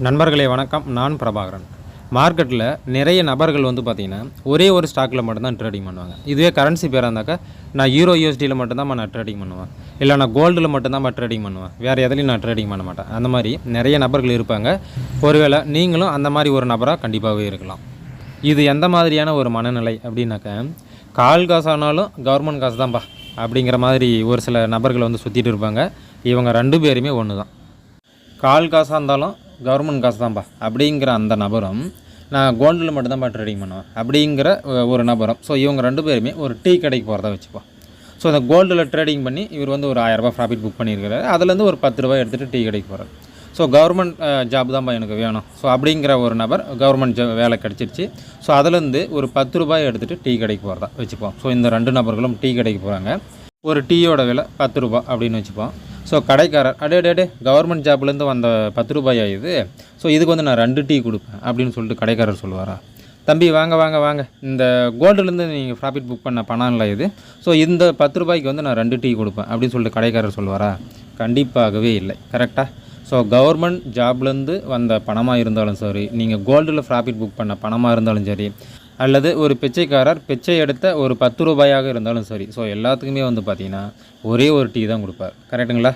நண்பர்களே வணக்கம். நான் பிரபாகரன். மார்க்கெட்டில் நிறைய நபர்கள் வந்து பார்த்திங்கன்னா ஒரே ஒரு ஸ்டாக்கில் மட்டும்தான் ட்ரேடிங் பண்ணுவாங்க. இதுவே கரன்சி பேராக இருந்தாக்கா நான் யூரோ யூஎஸ்டியில் மட்டும்தான் நான் ட்ரேடிங் பண்ணுவேன். இல்லை நான் கோல்டில் மட்டும்தான் நான் ட்ரேடிங் பண்ணுவேன். வேறு எதுலையும் நான் ட்ரேடிங் பண்ண மாட்டேன். அந்த மாதிரி நிறைய நபர்கள் இருப்பாங்க. ஒருவேளை நீங்களும் அந்த மாதிரி ஒரு நபராக கண்டிப்பாகவே இருக்கலாம். இது எந்த மாதிரியான ஒரு மனநிலை அப்படின்னாக்க கால் காசு ஆனாலும் கவர்மெண்ட் காசு தான்ப்பா அப்படிங்கிற மாதிரி ஒரு சில நபர்கள் வந்து சுற்றிட்டு இருப்பாங்க. இவங்க ரெண்டு பேருமே ஒன்று தான் கால் காசாக இருந்தாலும் கவர்மெண்ட் காசு தான்ப்பா அப்படிங்கிற அந்த நபரும் நான் கோல்டில் மட்டும்தான்ப்பா ட்ரேடிங் பண்ணுவேன். அப்படிங்கிற ஒரு நபரும் ஸோ இவங்க ரெண்டு பேருமே ஒரு டீ கடைக்கு போகிறதா வச்சுப்போம் ஸோ அந்த கோல்டில் ட்ரேடிங் பண்ணி இவர் வந்து ஒரு ஆயிரரூபா ப்ராஃபிட் புக் பண்ணியிருக்காரு அதுலேருந்து ஒரு பத்து ரூபாய் எடுத்துகிட்டு டீ கடைக்கு போகிறார் ஸோ கவர்மெண்ட் ஜாப் தான்ப்பா எனக்கு வேணும். ஸோ அப்படிங்கிற ஒரு நபர் கவர்மெண்ட் ஜா வேலை கிடச்சிருச்சு. ஸோ அதுலேருந்து ஒரு பத்து ரூபாய் எடுத்துகிட்டு டீ கடைக்கு போகிறதா வச்சுப்போம். ஸோ இந்த ரெண்டு நபர்களும் டீ கடைக்கு போகிறாங்க ஒரு டீயோட விலை பத்து ரூபா அப்படின்னு வச்சுப்போம். ஸோ கடைக்காரர் அடே அடே கவர்மெண்ட் ஜாப்லேருந்து வந்த பத்து ரூபாயா இது? ஸோ இதுக்கு வந்து நான் ரெண்டு டீ கொடுப்பேன் அப்படின்னு சொல்லிட்டு கடைக்காரர் சொல்லுவாரா? தம்பி வாங்க வாங்க வாங்க. இந்த கோல்டுலேருந்து நீங்கள் ப்ராஃபிட் புக் பண்ண பணம் இல்லை இது. ஸோ இந்த பத்து ரூபாய்க்கு வந்து நான் ரெண்டு டீ கொடுப்பேன் அப்படின்னு சொல்லிட்டு கடைக்காரர் சொல்லுவாரா? கண்டிப்பாகவே இல்லை. கரெக்டாக ஸோ கவர்மெண்ட் ஜாப்லேருந்து வந்த பணமாக இருந்தாலும் சரி நீங்கள் கோல்டில் ப்ராஃபிட் புக் பண்ண பணமாக இருந்தாலும் சரி அல்லது ஒரு பிச்சைக்காரர் பிச்சை எடுத்த ஒரு பத்து ரூபாயாக இருந்தாலும் சரி. ஸோ எல்லாத்துக்குமே வந்து பார்த்திங்கன்னா ஒரே ஒரு டீ தான் கொடுப்பார். கரெக்டுங்களா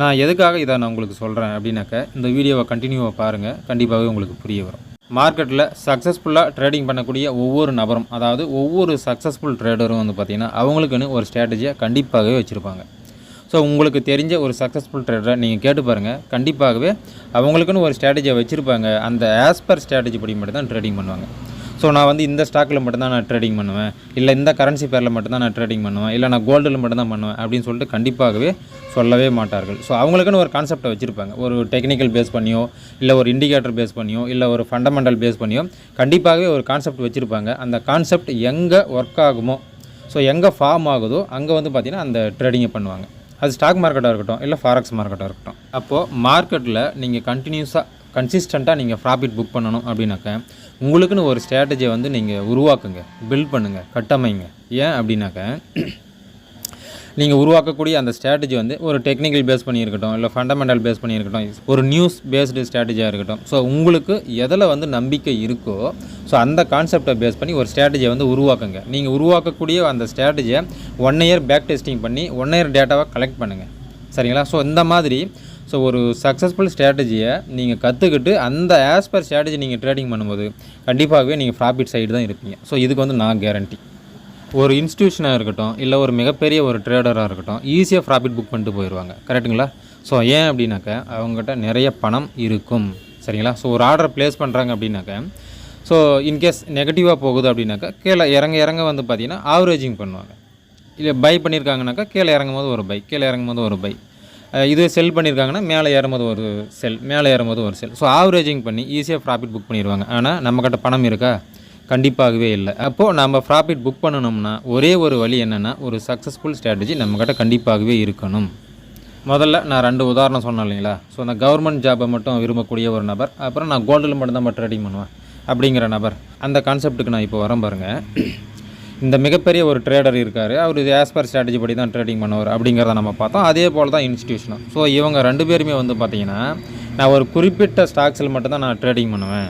நான் எதுக்காக இதை நான் உங்களுக்கு சொல்கிறேன் அப்படின்னாக்க இந்த வீடியோவை கண்டினியூவாக பாருங்கள் கண்டிப்பாகவே உங்களுக்கு புரிய வரும். மார்க்கெட்டில் சக்ஸஸ்ஃபுல்லாக ட்ரேடிங் பண்ணக்கூடிய ஒவ்வொரு நபரும் அதாவது ஒவ்வொரு சக்ஸஸ்ஃபுல் ட்ரேடரும் வந்து பார்த்திங்கன்னா அவங்களுக்குன்னு ஒரு ஸ்ட்ராட்டஜியை கண்டிப்பாகவே வச்சுருப்பாங்க. ஸோ உங்களுக்கு தெரிஞ்ச ஒரு சக்ஸஸ்ஃபுல் ட்ரேடரை நீங்கள் கேட்டு பாருங்கள் கண்டிப்பாகவே அவங்களுக்குன்னு ஒரு ஸ்ட்ராட்டஜியை வச்சுருப்பாங்க. அந்த ஆஸ் பர் ஸ்ட்ராட்டஜி படி மட்டும் தான் ட்ரேடிங் பண்ணுவாங்க. ஸோ நான் வந்து இந்த ஸ்டாக்கில் மட்டும்தான் நான் ட்ரேடிங் பண்ணுவேன். இல்லை இந்த கரன்சி பேரில் மட்டும்தான் நான் ட்ரேடிங் பண்ணுவேன். இல்லை நான் கோல்டில் மட்டும்தான் பண்ணுவேன் அப்படின்னு சொல்லிட்டு கண்டிப்பாகவே சொல்லவே மாட்டார்கள். ஸோ அவங்களுக்குன்னு ஒரு கான்செப்டை வச்சுருப்பாங்க. ஒரு டெக்னிக்கல் பேஸ் பண்ணியோ இல்லை ஒரு இண்டிகேட்டர் பேஸ் பண்ணியோ இல்லை ஒரு ஃபண்டமெண்டல் பேஸ் பண்ணியோ கண்டிப்பாகவே ஒரு கான்செப்ட் வச்சுருப்பாங்க. அந்த கான்செப்ட் எங்கே ஒர்க் ஆகுமோ ஸோ எங்கே ஃபார்ம் ஆகுதோ அங்கே வந்து பார்த்திங்கன்னா அந்த ட்ரேடிங்கை பண்ணுவாங்க. அது ஸ்டாக் மார்க்கெட்டாக இருக்கட்டும் இல்லை ஃபாரக்ஸ் மார்க்கெட்டாக இருக்கட்டும். அப்போது மார்க்கெட்டில் நீங்கள் கண்டினியூஸாக கன்சிஸ்டண்ட்டாக நீங்கள் ப்ராஃபிட் புக் பண்ணணும் அப்படின்னாக்க உங்களுக்குன்னு ஒரு ஸ்ட்ராட்டஜியை வந்து நீங்கள் உருவாக்குங்க பில்ட் பண்ணுங்கள் கட்டமைங்க. ஏன் அப்படின்னாக்க நீங்கள் உருவாக்கக்கூடிய அந்த ஸ்ட்ராட்டஜி வந்து ஒரு டெக்னிக்கல் பேஸ் பண்ணியிருக்கட்டும் இல்லை ஃபண்டமெண்டல் பேஸ் பண்ணியிருக்கட்டும் ஒரு நியூஸ் பேஸ்டு ஸ்ட்ராட்டஜியாக இருக்கட்டும். ஸோ உங்களுக்கு எதில் வந்து நம்பிக்கை இருக்கோ ஸோ அந்த கான்செப்டை பேஸ் பண்ணி ஒரு ஸ்ட்ராட்டஜியை வந்து உருவாக்குங்க. நீங்கள் உருவாக்கக்கூடிய அந்த ஸ்ட்ராட்டஜியை ஒன் இயர் பேக் டெஸ்டிங் பண்ணி ஒன் இயர் டேட்டாவை கலெக்ட் பண்ணுங்கள் சரிங்களா? ஸோ இந்த மாதிரி ஸோ ஒரு சக்ஸஸ்ஃபுல் ஸ்ட்ராட்டஜியை நீங்கள் கற்றுக்கிட்டு அந்த ஆஸ் பர் ஸ்ட்ராட்டஜி நீங்கள் ட்ரேடிங் பண்ணும்போது கண்டிப்பாகவே நீங்கள் ப்ராஃபிட் சைடு தான் இருப்பீங்க. ஸோ இதுக்கு வந்து நான் கேரண்டி ஒரு இன்ஸ்டியூஷனாக இருக்கட்டும் இல்லை ஒரு மிகப்பெரிய ஒரு ட்ரேடராக இருக்கட்டும் ஈஸியாக ப்ராஃபிட் புக் பண்ணிட்டு போயிடுவாங்க கரெக்ட்டுங்களா ஸோ ஏன் அப்படின்னாக்க அவங்ககிட்ட நிறைய பணம் இருக்கும். சரிங்களா? ஸோ ஒரு ஆர்டர் ப்ளேஸ் பண்ணுறாங்க அப்படின்னாக்க ஸோ இன்கேஸ் நெகட்டிவாக போகுது அப்படின்னாக்கா கீழே இறங்க இறங்க வந்து பார்த்தீங்கன்னா ஆவரேஜிங் பண்ணுவாங்க. இல்லை பை பண்ணியிருக்காங்கனாக்கா கீழே இறங்கும் போது ஒரு பை கீழே இறங்கும் போது ஒரு பை இது செல் பண்ணியிருக்காங்கன்னா மேலே ஏறும்போது ஒரு செல் மேலே ஏறும்போது ஒரு செல் ஸோ ஆவரேஜிங் பண்ணி ஈஸியாக ப்ராஃபிட் புக் பண்ணிடுவாங்க. ஆனால் நம்மக்கிட்ட பணம் இருக்கா? கண்டிப்பாகவே இல்லை. அப்போது நம்ம ப்ராஃபிட் புக் பண்ணணும்னா ஒரே ஒரு வழி என்னென்னா ஒரு சக்ஸஸ்ஃபுல் ஸ்ட்ராட்டஜி நம்மக்கிட்ட கண்டிப்பாகவே இருக்கணும். முதல்ல நான் ரெண்டு உதாரணம் சொன்னேன் இல்லைங்களா? ஸோ அந்த கவர்மெண்ட் ஜாபை மட்டும் விரும்பக்கூடிய ஒரு நபர் அப்புறம் நான் கோல்டில் மட்டும்தான் ட்ரேடிங் பண்ணுவேன் அப்படிங்கிற நபர். அந்த கான்செப்ட்டுக்கு நான் இப்போ வரேன் பாருங்கள் இந்த மிகப்பெரிய ஒரு ட்ரேடர் இருக்கார். அவர் இது ஆஸ் பர் ஸ்ட்ராட்டஜி படி தான் ட்ரேடிங் பண்ணுவார் அப்படிங்கிறத நம்ம பார்த்தோம். அதே போல் தான் இன்ஸ்டியூஷனும் ஸோ இவங்க ரெண்டு பேருமே வந்து பார்த்தீங்கன்னா நான் ஒரு குறிப்பிட்ட ஸ்டாக்ஸில் மட்டும்தான் நான் ட்ரேடிங் பண்ணுவேன்.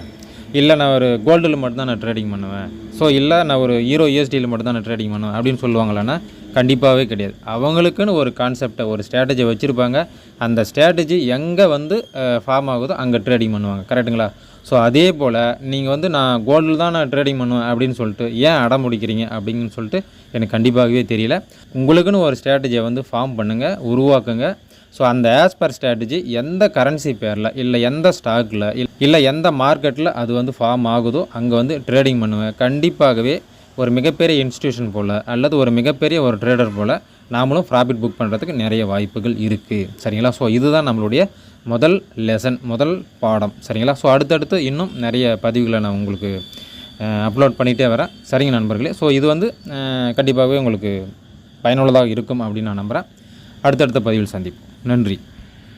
இல்லை நான் ஒரு கோல்டில் மட்டும்தான் நான் ட்ரேடிங் பண்ணுவேன். ஸோ இல்லை நான் ஒரு ஹீரோ யூஎஸ்டியில் மட்டும்தான் நான் ட்ரேடிங் பண்ணுவேன் அப்படின்னு சொல்லுவாங்களான்னா கண்டிப்பாகவே கிடையாது. அவங்களுக்குன்னு ஒரு கான்செப்டை ஒரு ஸ்ட்ராட்டஜி வச்சுருப்பாங்க. அந்த ஸ்ட்ராட்டஜி எங்கே வந்து ஃபார்ம் ஆகுதோ அங்கே ட்ரேடிங் பண்ணுவாங்க. கரெக்டுங்களா ஸோ அதே போல் நீங்கள் வந்து நான் கோல்டில் தான் நான் ட்ரேடிங் பண்ணுவேன் அப்படின்னு சொல்லிட்டு ஏன் அடம் முடிக்கிறீங்க அப்படின்னு சொல்லிட்டு எனக்கு கண்டிப்பாகவே தெரியல. உங்களுக்குன்னு ஒரு ஸ்ட்ராட்டஜியை வந்து ஃபார்ம் பண்ணுங்கள் உருவாக்குங்க. ஸோ அந்த ஆஸ் பர் ஸ்ட்ராட்டஜி எந்த கரன்சி பேரில் இல்லை எந்த ஸ்டாக்கில் இல்லை எந்த மார்க்கெட்டில் அது வந்து ஃபார்ம் ஆகுதோ அங்கே வந்து ட்ரேடிங் பண்ணுவேன். கண்டிப்பாகவே ஒரு மிகப்பெரிய இன்ஸ்டியூஷன் போல் அல்லது ஒரு மிகப்பெரிய ஒரு ட்ரேடர் போல் நாமளும் ப்ராஃபிட் புக் பண்ணுறதுக்கு நிறைய வாய்ப்புகள் இருக்குது சரிங்களா? ஸோ இதுதான் நம்மளுடைய முதல் லெசன் முதல் பாடம். சரிங்களா? ஸோ அடுத்தடுத்து இன்னும் நிறைய பதிவுகளை நான் உங்களுக்கு அப்லோட் பண்ணிகிட்டே வரேன். சரிங்க நண்பர்களே? ஸோ இது வந்து கண்டிப்பாகவே உங்களுக்கு பயனுள்ளதாக இருக்கும் அப்படின்னு நான் நம்புகிறேன் அடுத்தடுத்த பதிவில் சந்திப்போம். நன்றி.